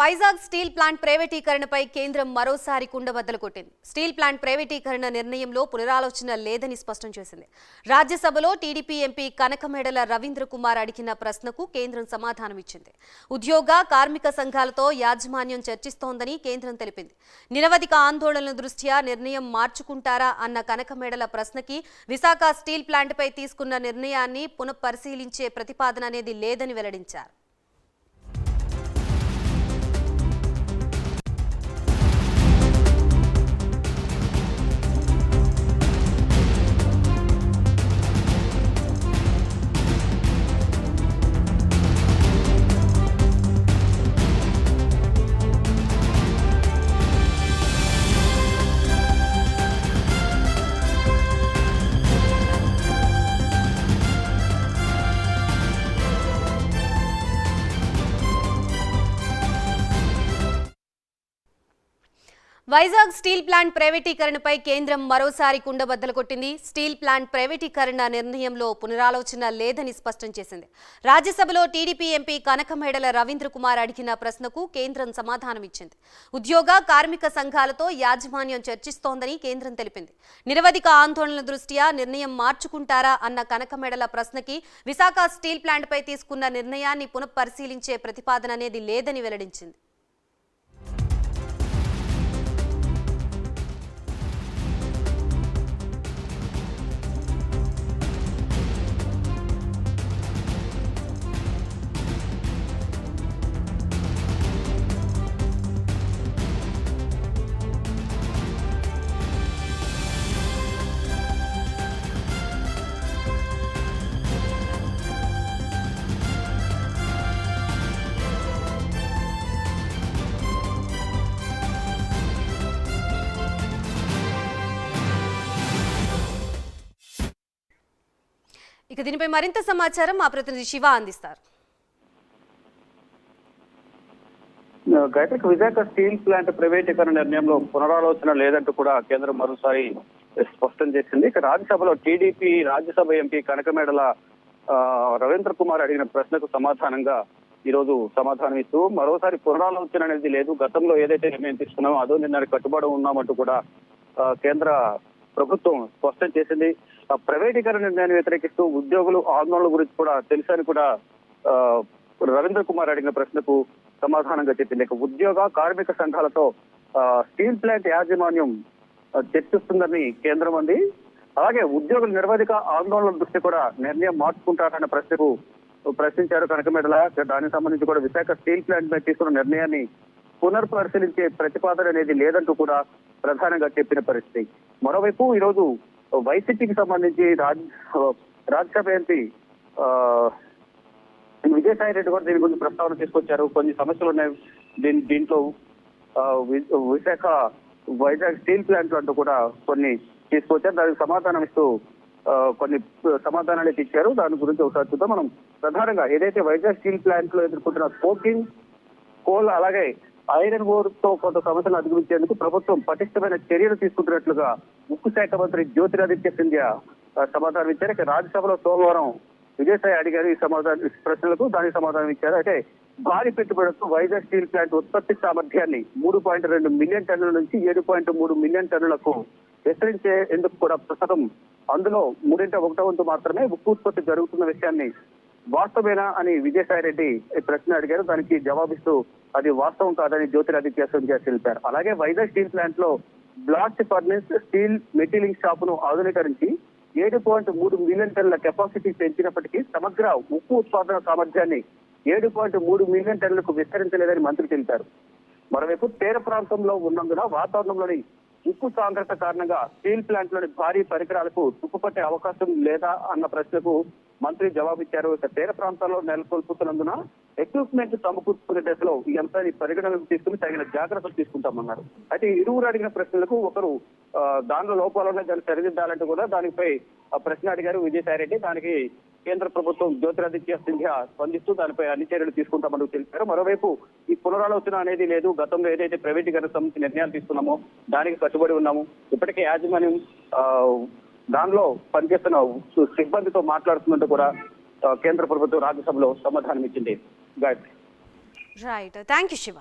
Vizag steel plant ప్రైవేటీకరణపై కేంద్రం మరోసారి కుండబద్దలు కొట్టింది. స్టీల్ ప్లాంట్ ప్రైవేటీకరణ నిర్ణయంలో పునరాలోచన లేదని స్పష్టం చేసింది. రాజ్యసభలో టీడీపీ ఎంపీ కనకమేడల రవీంద్ర కుమార్ అడిగిన ప్రశ్నకు కేంద్రం సమాధానమిచ్చింది ఉద్యోగ కార్మిక సంఘాలతో యాజమాన్యం చర్చిస్తోందని కేంద్రం తెలిపింది. నిరవధిక ఆందోళనల దృష్ట్యా నిర్ణయం మార్చుకుంటారా అన్న కనకమేడల ప్రశ్నకి విశాఖ స్టీల్ ప్లాంట్పై తీసుకున్న నిర్ణయాన్ని పునఃపరిశీలించే ప్రతిపాదన అనేది లేదని వెల్లడించారు. వైజాగ్ స్టీల్ ప్లాంట్ ప్రైవేటీకరణపై కేంద్రం మరోసారి కుండబద్దలు కొట్టింది. స్టీల్ ప్లాంట్ ప్రైవేటీకరణ నిర్ణయంలో పునరాలోచన లేదని స్పష్టం చేసింది. రాజ్యసభలో టీడీపీ ఎంపీ కనకమేడల రవీంద్ర కుమార్ అడిగిన ప్రశ్నకు కేంద్రం సమాధానమిచ్చింది. ఉద్యోగ కార్మిక సంఘాలతో యాజమాన్యం చర్చిస్తోందని కేంద్రం తెలిపింది. నిరవధిక ఆందోళనల దృష్ట్యా నిర్ణయం మార్చుకుంటారా అన్న కనకమేడల ప్రశ్నకి విశాఖ స్టీల్ ప్లాంట్పై తీసుకున్న నిర్ణయాన్ని పునఃపరిశీలించే ప్రతిపాదన అనేది లేదని వెల్లడించింది. ఇక దీనిపై మరింత సమాచారం మా ప్రతినిధి శివ అందిస్తారు. గైటెక్ విశాఖ స్టీల్ ప్లాంట్ ప్రైవేటీకరణ నిర్ణయంలో పునరాలోచన లేదంటూ కూడా కేంద్రం మరోసారి స్పష్టం చేసింది. ఇక రాజ్యసభలో టీడీపీ రాజ్యసభ ఎంపీ కనకమేడల రవీంద్ర కుమార్ అడిగిన ప్రశ్నకు సమాధానంగా ఈ రోజు సమాధానం ఇస్తూ మరోసారి పునరాలోచన అనేది లేదు. గతంలో ఏదైతే నిర్ణయం తీసుకున్నామో అదో నిన్న కట్టుబడి ఉన్నామంటూ కూడా కేంద్ర ప్రభుత్వం స్పష్టం చేసింది. ప్రైవేటీకరణ నిర్ణయాన్ని వ్యతిరేకిస్తూ ఉద్యోగులు ఆందోళన గురించి కూడా తెలుసని కూడా ఆ, రవీంద్ర కుమార్ అడిగిన ప్రశ్నకు సమాధానంగా చెప్పింది ఇక ఉద్యోగ కార్మిక సంఘాలతో ఆ, స్టీల్ ప్లాంట్ యాజమాన్యం చర్చిస్తుందని కేంద్రం అంది. అలాగే ఉద్యోగుల నిరవధిక ఆందోళనల దృష్టి కూడా నిర్ణయం మార్చుకుంటారన్న ప్రశ్నకు ప్రశ్నించారు కనకమెడల. దానికి సంబంధించి కూడా విశాఖ స్టీల్ ప్లాంట్ పై తీసుకున్న నిర్ణయాన్ని పునర్పరిశీలించే ప్రతిపాదన అనేది లేదంటూ కూడా ప్రధానంగా చెప్పిన పరిస్థితి. మరోవైపు ఈ రోజు వైసీపీకి సంబంధించి రాజ్ రాజ్యసభ ఎంపీ విజయసాయి రెడ్డి కూడా దీని గురించి ప్రస్తావన తీసుకొచ్చారు. కొన్ని సమస్యలు ఉన్నాయి. దీని దీంట్లో వి- విశాఖ వైజాగ్ స్టీల్ ప్లాంట్ అంటూ కూడా కొన్ని తీసుకొచ్చారు. దానికి సమాధానం ఇస్తూ కొన్ని సమాధానాలు అయితే ఇచ్చారు. దాని గురించి ఒకసారి చూద్దాం. మనం ప్రధానంగా ఏదైతే వైజాగ్ స్టీల్ ప్లాంట్లో ఎదుర్కొంటున్న స్మోకింగ్ కోల్ అలాగే ఐరన్ ఓర్తో కొంత సమస్యలు అధిగమించేందుకు ప్రభుత్వం పటిష్టమైన చర్యలు తీసుకుంటున్నట్లుగా ఉక్కు శాఖ మంత్రి జ్యోతిరాదిత్య సింధ్యా సమాధానం ఇచ్చారు. రాజ్యసభలో సోమవారం విజయసాయి అడిగారు. ఈ సమాధానం ప్రశ్నలకు దానికి సమాధానం ఇచ్చారు. అంటే భారీ పెట్టుబడులతో వైజాగ్ స్టీల్ ప్లాంట్ ఉత్పత్తి సామర్థ్యాన్ని మూడు పాయింట్ రెండు మిలియన్ టన్నుల నుంచి ఏడు పాయింట్ మూడు మిలియన్ టన్నులకు విస్తరించేందుకు కూడా ప్రస్తుతం అందులో మూడింట ఒకటో వంతు మాత్రమే ఉక్కు ఉత్పత్తి జరుగుతున్న విషయాన్ని వాస్తవేనా అని విజయసాయి రెడ్డి ప్రశ్న అడిగారు. దానికి జవాబిస్తూ అది వాస్తవం కాదని జ్యోతిరాదిత్య సింధ్యా తెలిపారు. అలాగే వైజాగ్ స్టీల్ ప్లాంట్లో బ్లాస్ట్ ఫర్నెస్ స్టీల్ మెటీలింగ్ షాప్ను ఆధునీకరించి ఏడు పాయింట్ మూడు మిలియన్ టన్నుల కెపాసిటీ పెంచినప్పటికీ సమగ్ర ఉక్కు ఉత్పాదన సామర్థ్యాన్ని ఏడు పాయింట్ మూడు మిలియన్ టన్నులకు విస్తరించలేదని మంత్రి తెలిపారు. మరోవైపు తీర ప్రాంతంలో ఉన్నందున వాతావరణంలోని ఉక్కు సాంద్రత కారణంగా స్టీల్ ప్లాంట్లోని భారీ పరికరాలకు తుప్పుపట్టే అవకాశం లేదా అన్న ప్రశ్నకు మంత్రి జవాబిచ్చారు. ఇక తీర ప్రాంతాల్లో నెలకొల్పుతున్నందున ఎక్విప్మెంట్ సమకూర్చుకునే దశలో ఈ అంశాన్ని పరిగణనకు తీసుకుని తగిన జాగ్రత్తలు తీసుకుంటామన్నారు. అయితే ఇరువురు అడిగిన ప్రశ్నలకు ఒకరు దానిలో లోపాలు ఉన్నాయి దాన్ని సరిదిద్దాలంటే కూడా దానిపై ఆ ప్రశ్న అడిగారు విజయసాయి రెడ్డి దానికి కేంద్ర ప్రభుత్వం జ్యోతిరాదిత్య సింధ్యా స్పందిస్తూ దానిపై అన్ని చర్యలు తీసుకుంటామని తెలిపారు. మరోవైపు ఈ పునరాలోచన అనేది లేదు. గతంలో ఏదైతే ప్రైవేటీకరణ సంబంధించి నిర్ణయాలు తీసుకున్నామో దానికి కట్టుబడి ఉన్నాము. ఇప్పటికే యాజమాన్యం దానిలో పనిచేస్తున్న సిబ్బందితో మాట్లాడుతున్నట్టు కూడా కేంద్ర ప్రభుత్వం రాజ్యసభలో సమాధానం ఇచ్చింది. Gayatri. Right thank you Shiva